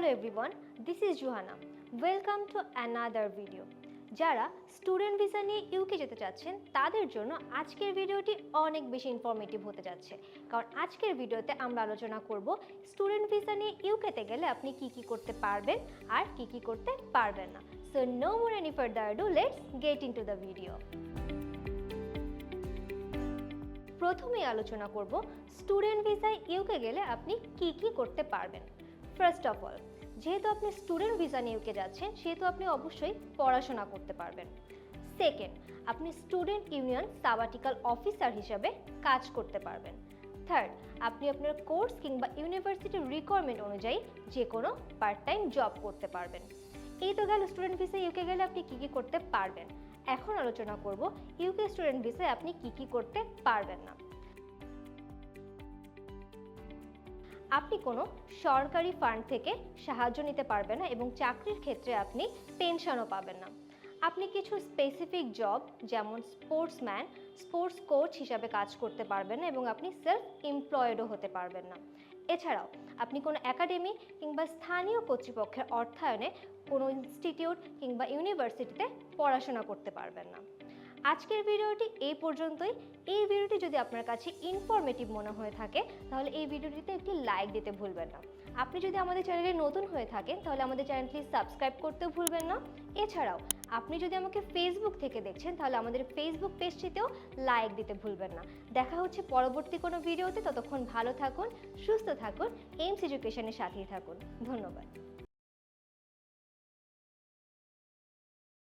Hello everyone this is Juhana welcome to another video যারা student visa নিয়ে UK যেতে চাচ্ছেন, তাদের জন্য আজকের ভিডিওটি অনেক বেশি ইনফরমেটিভ হতে যাচ্ছে। কারণ আজকের ভিডিওতে আমরা আলোচনা করব স্টুডেন্ট ভিসা নিয়ে ইউকেতে গেলে আপনি কি কি করতে পারবেন আর কি কি করতে পারবেন না। So no more any further ado let's get into the video প্রথমেই আলোচনা করব স্টুডেন্ট ভিসায় ইউকে গেলে আপনি কি কি করতে পারবেন। ফার্স্ট অফ অল যেহেতু আপনি স্টুডেন্ট ভিসা নিয়ে ইউকে যাচ্ছেন, সেহেতু আপনি অবশ্যই পড়াশোনা করতে পারবেন। সেকেন্ড আপনি স্টুডেন্ট ইউনিয়ন সাবাটিক্যাল অফিসার হিসাবে কাজ করতে পারবেন। থার্ড আপনি আপনার কোর্স কিংবা ইউনিভার্সিটির রিকোয়ারমেন্ট অনুযায়ী যে কোনো পার্ট টাইম জব করতে পারবেন। এই তো গেল স্টুডেন্ট ভিসা ইউকে গেলে আপনি কী কী করতে পারবেন? এখন আলোচনা করব ইউকে স্টুডেন্ট ভিসায় আপনি কী কী করতে পারবেন না। আপনি কোনো সরকারি ফান্ড থেকে সাহায্য নিতে পারবেন না এবং চাকরির ক্ষেত্রে আপনি পেনশনও পাবেন না। আপনি কিছু স্পেসিফিক জব যেমন স্পোর্টসম্যান স্পোর্টস কোচ হিসাবে কাজ করতে পারবেন না এবং আপনি সেলফ এমপ্লয়েডও হতে পারবেন না। এছাড়াও, আপনি কোনো একাডেমি কিংবা স্থানীয় কর্তৃপক্ষের অর্থায়নে কোনো ইনস্টিটিউট কিংবা ইউনিভার্সিটিতে পড়াশোনা করতে পারবেন না। আজকের ভিডিওটি এই পর্যন্তই। এই ভিডিওটি যদি আপনার কাছে ইনফরমেটিভ মনে হয়ে থাকে, তাহলে এই ভিডিওটিতে একটি লাইক দিতে ভুলবেন না। আপনি যদি আমাদের চ্যানেলে নতুন হয়ে থাকেন, তাহলে আমাদের চ্যানেলটি সাবস্ক্রাইব করতে ভুলবেন না। এছাড়াও, আপনি যদি আমাকে ফেসবুক থেকে দেখছেন, তাহলে আমাদের ফেসবুক পেজটিতেও লাইক দিতে ভুলবেন না। দেখা হচ্ছে পরবর্তী কোনো ভিডিওতে। ততক্ষণ ভালো থাকুন, সুস্থ থাকুন এইমস এডুকেশনের সাথেই থাকুন। ধন্যবাদ।